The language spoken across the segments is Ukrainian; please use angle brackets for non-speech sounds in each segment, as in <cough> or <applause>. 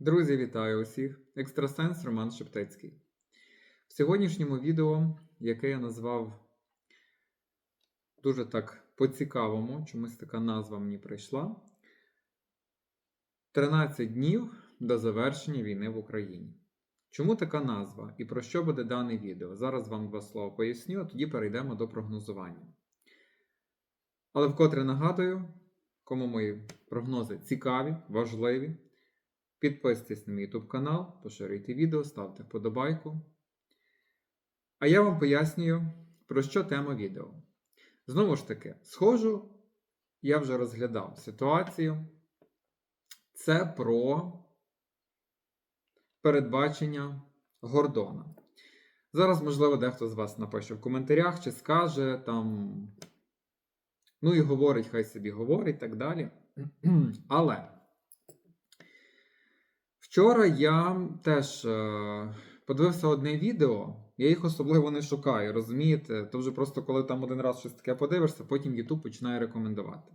Друзі, вітаю усіх! Екстрасенс Роман Шептицький. В сьогоднішньому відео, яке я назвав дуже так по-цікавому, чомусь така назва мені прийшла. 13 днів до завершення війни в Україні. Чому така назва і про що буде дане відео? Зараз вам два слова поясню, а тоді перейдемо до прогнозування. Але вкотре нагадую, кому мої прогнози цікаві, важливі. Підписуйтесь на мій YouTube канал, поширюйте відео, ставте вподобайку. А я вам пояснюю, про що тема відео. Знову ж таки, схожу, я вже розглядав ситуацію. Це про передбачення Гордона. Зараз, можливо, дехто з вас напише в коментарях чи скаже там. Ну і говорить, хай собі говорить так далі. <clears throat> Але. Вчора я теж е, подивився одне відео, я їх особливо не шукаю, розумієте? То вже просто коли там один раз щось таке подивишся, потім YouTube починає рекомендувати.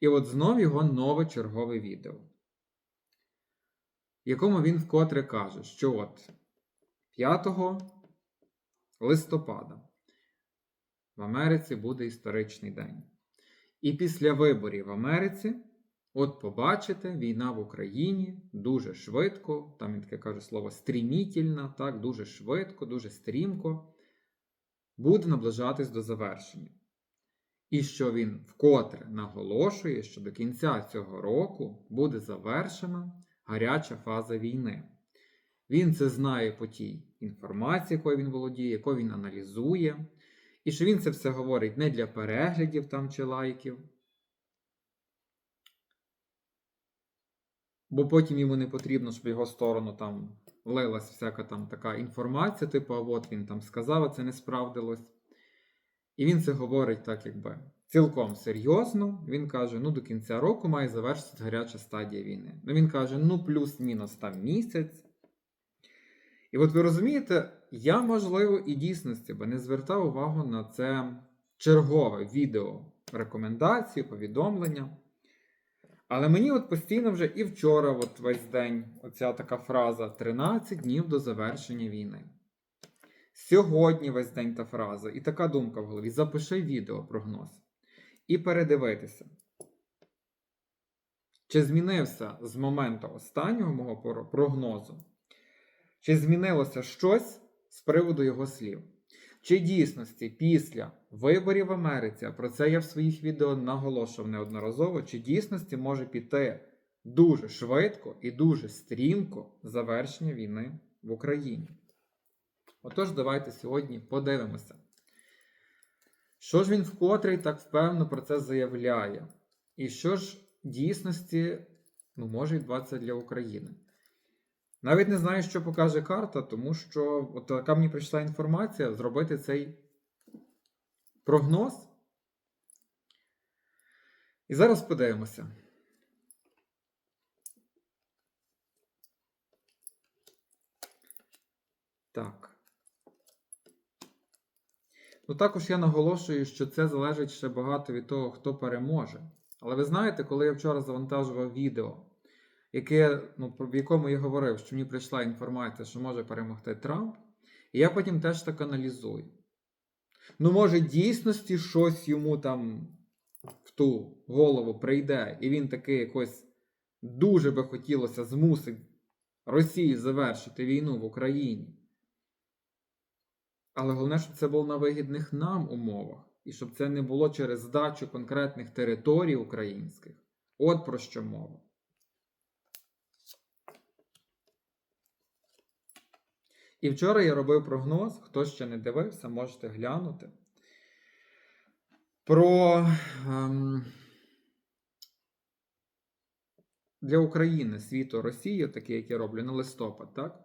І от знов його нове чергове відео, в якому він вкотре каже, що от 5 листопада в Америці буде історичний день. І після виборів в Америці. От побачите, війна в Україні дуже швидко, там він таке каже слово стрімітельна, так, дуже швидко, дуже стрімко буде наближатись до завершення. І що він вкотре наголошує, що до кінця цього року буде завершена гаряча фаза війни. Він це знає по тій інформації, якою він володіє, якою він аналізує, і що він це все говорить не для переглядів там чи лайків. Бо потім йому не потрібно, щоб в його сторону там лилась всяка там така інформація, типу, а от він там сказав, а це не справдилось. І він це говорить так, якби цілком серйозно. Він каже: ну до кінця року має завершитися гаряча стадія війни. Ну він каже, ну плюс-мінус там місяць. І от ви розумієте, я, можливо, і дійсності би не звертав увагу на це чергове відео рекомендації, повідомлення. Але мені от постійно вже і вчора, от весь день, оця така фраза 13 днів до завершення війни. Сьогодні весь день та фраза, і така думка в голові. Запиши відео прогноз. І передивитися. Чи змінився з моменту останнього мого прогнозу? Чи змінилося щось з приводу його слів? Чи дійсності після виборів в Америці, а про це я в своїх відео наголошував неодноразово, чи дійсності може піти дуже швидко і дуже стрімко завершення війни в Україні? Отож, давайте сьогодні подивимося. Що ж він вкотре так впевнено про це заявляє? І що ж дійсності ну, може відбуватися для України? Навіть не знаю, що покаже карта, тому що от така мені прийшла інформація зробити цей прогноз. І зараз подивимося. Так. Ну, також я наголошую, що це залежить ще багато від того, хто переможе. Але ви знаєте, коли я вчора завантажував відео яке, ну, в якому я говорив, що мені прийшла інформація, що може перемогти Трамп, і я потім теж так аналізую. Ну, може, дійсності щось йому там в ту голову прийде, і він таки якось дуже би хотілося змусить Росію завершити війну в Україні. Але головне, щоб це було на вигідних нам умовах, і щоб це не було через здачу конкретних територій українських. От про що мова. І вчора я робив прогноз, хто ще не дивився, можете глянути. Про ем, для України світу Росії, такі, які я роблю на листопад, так?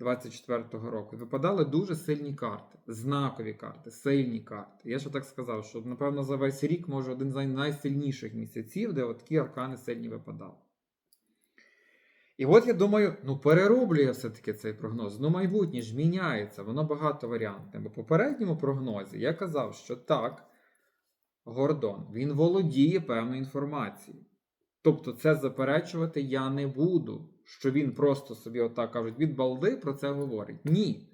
24-го року, випадали дуже сильні карти, знакові карти, сильні карти. Я ще так сказав, що, напевно, за весь рік може один з найсильніших місяців, де от такі аркани сильні випадали. І от я думаю, ну перероблює все-таки цей прогноз. Ну, майбутнє ж міняється, воно багато варіантів. Бо в попередньому прогнозі я казав, що так, Гордон, він володіє певною інформацією. Тобто, це заперечувати я не буду, що він просто собі, отак кажуть, від балди про це говорить. Ні.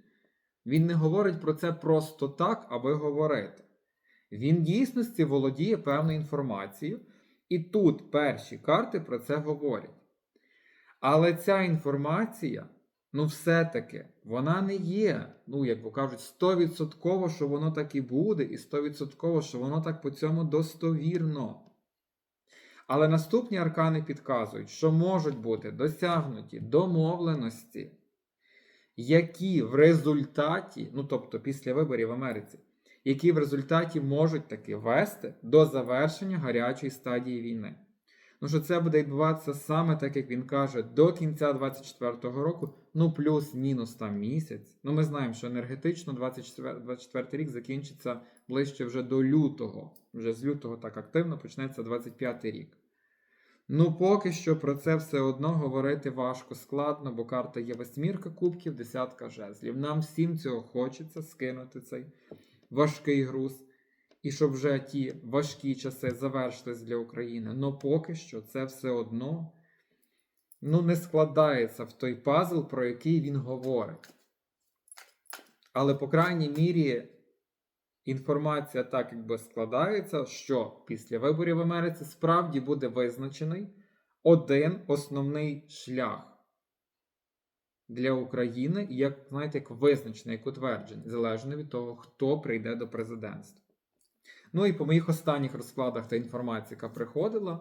Він не говорить про це просто так, аби говорити. Він дійсності володіє певною інформацією, і тут перші карти про це говорять. Але ця інформація, ну, все-таки, вона не є, ну, як би кажуть, 100%, що воно так і буде, і 100%, що воно так по цьому достовірно. Але наступні аркани підказують, що можуть бути досягнуті домовленості, які в результаті, ну тобто після виборів в Америці, які в результаті можуть таки вести до завершення гарячої стадії війни. Ну що це буде відбуватися саме так, як він каже, до кінця 24-го року, ну плюс-мінус там місяць. Ну ми знаємо, що енергетично 24, 24 рік закінчиться ближче вже до лютого. Вже з лютого так активно почнеться 25-й рік. Ну, поки що про це все одно говорити важко складно, бо карта є восьмірка кубків, десятка жезлів. Нам всім цього хочеться скинути цей важкий груз. І щоб вже ті важкі часи завершились для України. Но поки що це все одно ну, не складається в той пазл, про який він говорить. Але, по крайній мірі, інформація так якби складається, що після виборів в Америці справді буде визначений один основний шлях для України, як, знаєте, як визначений, як утверджений, залежно від того, хто прийде до президентства. Ну і по моїх останніх розкладах та інформації, яка приходила,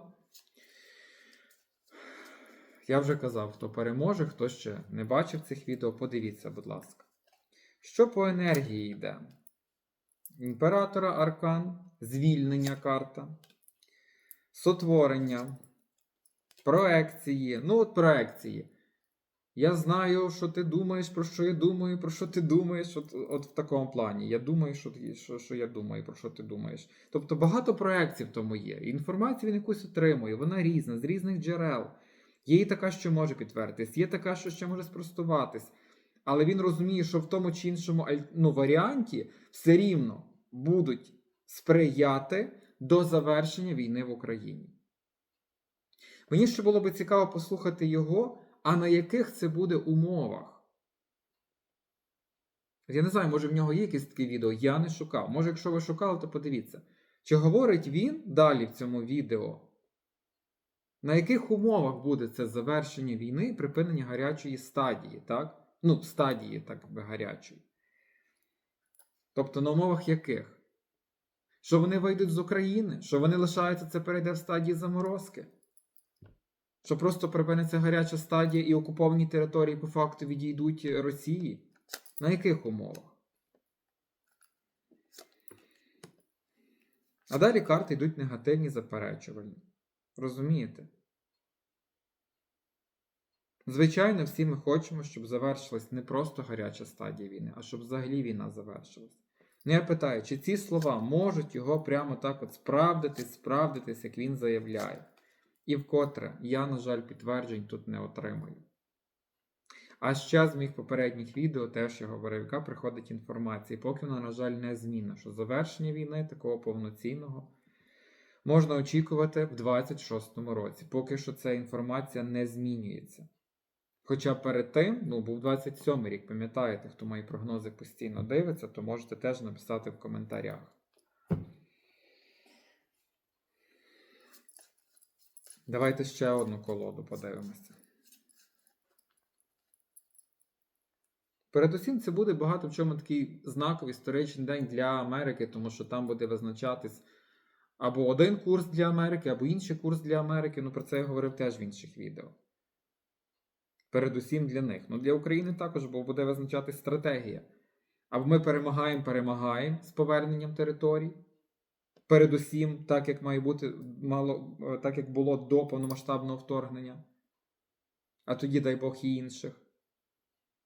я вже казав, хто переможе, хто ще не бачив цих відео, подивіться, будь ласка. Що по енергії йде? Імператора Аркан, звільнення карта, сотворення, проекції. Ну, от проекції. Я знаю, що ти думаєш, про що я думаю, про що ти думаєш. От, от в такому плані. Я думаю, що, що, що я думаю, про що ти думаєш. Тобто багато проекцій в тому є. Інформацію він якусь отримує, вона різна, з різних джерел. Є і така, що може підтвердитись, є така, що ще може спростуватись. Але він розуміє, що в тому чи іншому ну, варіанті все рівно будуть сприяти до завершення війни в Україні. Мені ще було би цікаво послухати його, а на яких це буде умовах. Я не знаю, може в нього є якесь таке відео, я не шукав. Може, якщо ви шукали, то подивіться. Чи говорить він далі в цьому відео, на яких умовах буде це завершення війни і припинення гарячої стадії, так? Ну, стадії, так би гарячої. Тобто на умовах яких? Що вони вийдуть з України? Що вони лишаються, це перейде в стадії заморозки? Що просто припиниться гаряча стадія і окуповані території по факту відійдуть Росії? На яких умовах? А далі карти йдуть негативні заперечувальні. Розумієте? Звичайно, всі ми хочемо, щоб завершилась не просто гаряча стадія війни, а щоб взагалі війна завершилась. Ну я питаю, чи ці слова можуть його прямо так от справдитись, справдитись, як він заявляє? І вкотре я, на жаль, підтверджень тут не отримую. А ще з моїх попередніх відео теж я говорив, яка приходить інформація, поки вона, на жаль, не змінна, що завершення війни такого повноцінного можна очікувати в 26-му році, поки що ця інформація не змінюється. Хоча перед тим, ну, був 27 рік, пам'ятаєте, хто мої прогнози постійно дивиться, то можете теж написати в коментарях. Давайте ще одну колоду подивимося. Передусім, це буде багато в чому такий знаковий історичний день для Америки, тому що там буде визначатись або один курс для Америки, або інший курс для Америки. Ну про це я говорив теж в інших відео. Передусім для них. Ну для України також, бо буде визначатись стратегія. Або ми перемагаємо, перемагаємо з поверненням територій. Передусім, так як має бути, мало, так як було до повномасштабного вторгнення. А тоді, дай Бог, і інших.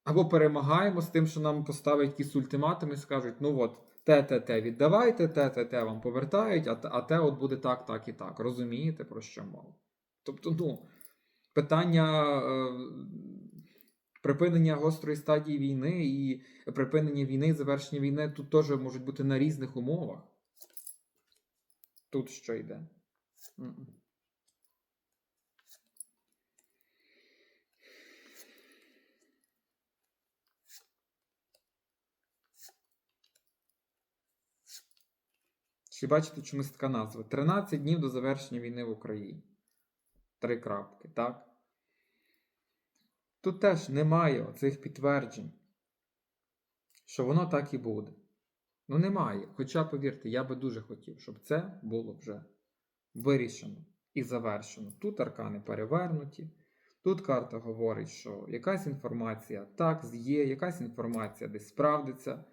Або перемагаємо з тим, що нам поставить якісь ультиматуми і скажуть: ну от, те, те, те віддавайте, те, те, те вам повертають, а те, а те от буде так, так і так. Розумієте, про що мова? Тобто, ну, питання е, припинення гострої стадії війни і припинення війни завершення війни тут теж можуть бути на різних умовах. Тут що йде? Чи бачите, чомусь така назва? 13 днів до завершення війни в Україні. Три крапки, так? Тут теж немає оцих підтверджень, що воно так і буде. Ну, немає. Хоча, повірте, я би дуже хотів, щоб це було вже вирішено і завершено. Тут аркани перевернуті. Тут карта говорить, що якась інформація так є, якась інформація десь справдиться,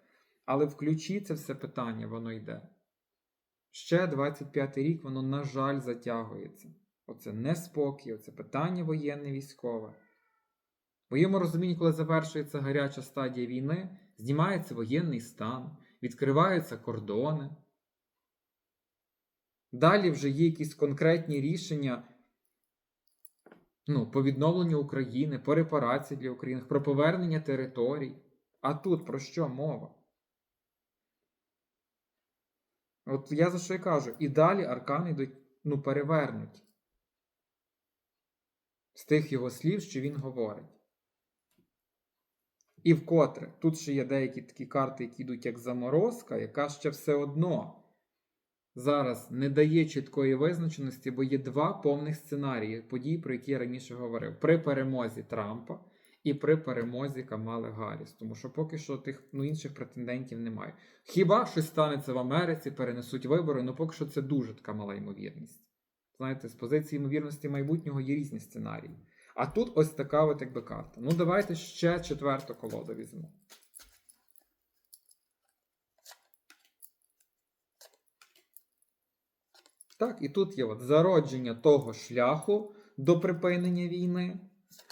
але в ключі це все питання, воно йде. Ще 25 рік воно, на жаль, затягується. Оце неспокій, оце питання воєнне військове. В моєму розумінні, коли завершується гаряча стадія війни, знімається воєнний стан, відкриваються кордони. Далі вже є якісь конкретні рішення ну, по відновленню України, по репарації для України, про повернення територій. А тут про що мова? От я за що й кажу, і далі аркани йдуть ну, перевернуті. З тих його слів, що він говорить. І вкотре, тут ще є деякі такі карти, які йдуть як заморозка, яка ще все одно зараз не дає чіткої визначеності, бо є два повних сценарії подій, про які я раніше говорив: при перемозі Трампа і при перемозі Камали Гарріс. Тому що поки що тих ну, інших претендентів немає. Хіба щось станеться в Америці, перенесуть вибори, ну поки що це дуже така мала ймовірність. Знаєте, з позиції ймовірності майбутнього є різні сценарії. А тут ось така от якби карта. Ну, давайте ще четверту колоду візьму. Так, і тут є от зародження того шляху до припинення війни,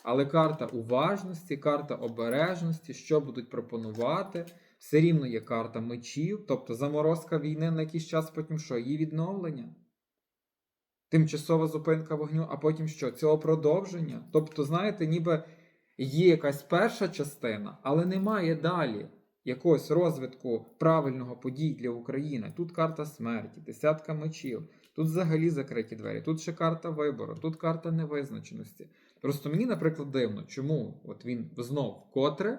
але карта уважності, карта обережності, що будуть пропонувати. Все рівно є карта мечів, тобто заморозка війни на якийсь час, потім що? Її відновлення. Тимчасова зупинка вогню, а потім що? Цього продовження. Тобто, знаєте, ніби є якась перша частина, але немає далі якогось розвитку правильного подій для України. Тут карта смерті, десятка мечів, тут взагалі закриті двері, тут ще карта вибору, тут карта невизначеності. Просто мені, наприклад, дивно, чому от він знов вкотре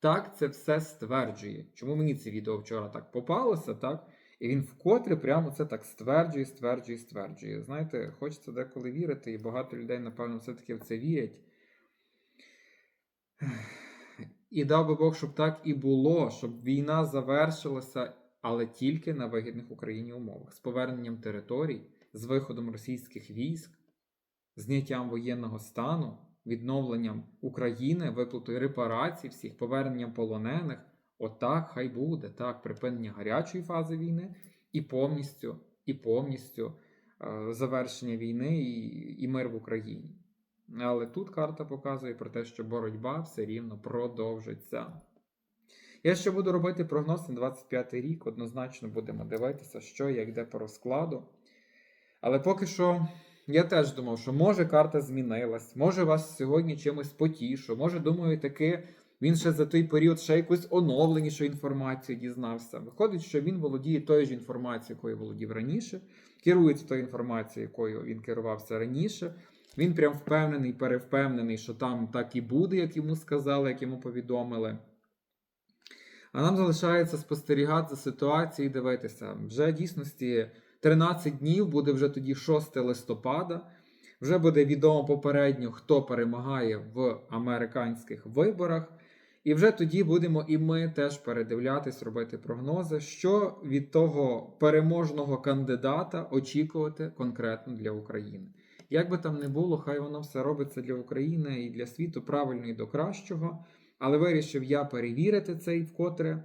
так це все стверджує. Чому мені це відео вчора так попалося, так? І він вкотре прямо це так стверджує, стверджує, стверджує. Знаєте, хочеться деколи вірити, і багато людей, напевно, все-таки в це вірять. І дав би Бог, щоб так і було, щоб війна завершилася, але тільки на вигідних Україні умовах, з поверненням територій, з виходом російських військ, зняттям воєнного стану, відновленням України, виплатою репарацій, всіх, поверненням полонених. Отак хай буде, так, припинення гарячої фази війни і повністю і повністю е, завершення війни і, і мир в Україні. Але тут карта показує про те, що боротьба все рівно продовжиться. Я ще буду робити прогноз на 25 рік, однозначно будемо дивитися, що як йде по розкладу. Але поки що я теж думав, що може карта змінилась, може вас сьогодні чимось потішу, може, думаю, таки він ще за той період ще якусь оновленішу інформацію дізнався. Виходить, що він володіє тою ж інформацією, якою володів раніше, керується тою інформацією, якою він керувався раніше. Він прям впевнений, перевпевнений, що там так і буде, як йому сказали, як йому повідомили. А нам залишається спостерігати за ситуацією і дивитися. Вже дійсності 13 днів буде вже тоді 6 листопада. Вже буде відомо попередньо, хто перемагає в американських виборах. І вже тоді будемо і ми теж передивлятись, робити прогнози, що від того переможного кандидата очікувати конкретно для України. Як би там не було, хай воно все робиться для України і для світу правильно і до кращого. Але вирішив я перевірити цей вкотре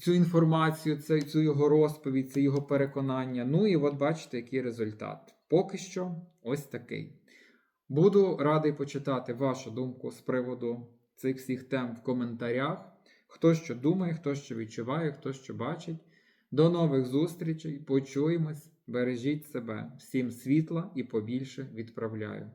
цю інформацію, цю, його розповідь, це його переконання. Ну і от бачите, який результат. Поки що ось такий. Буду радий почитати вашу думку з приводу цих всіх тем в коментарях. Хто що думає, хто що відчуває, хто що бачить. До нових зустрічей. Почуємось. Бережіть себе. Всім світла і побільше відправляю.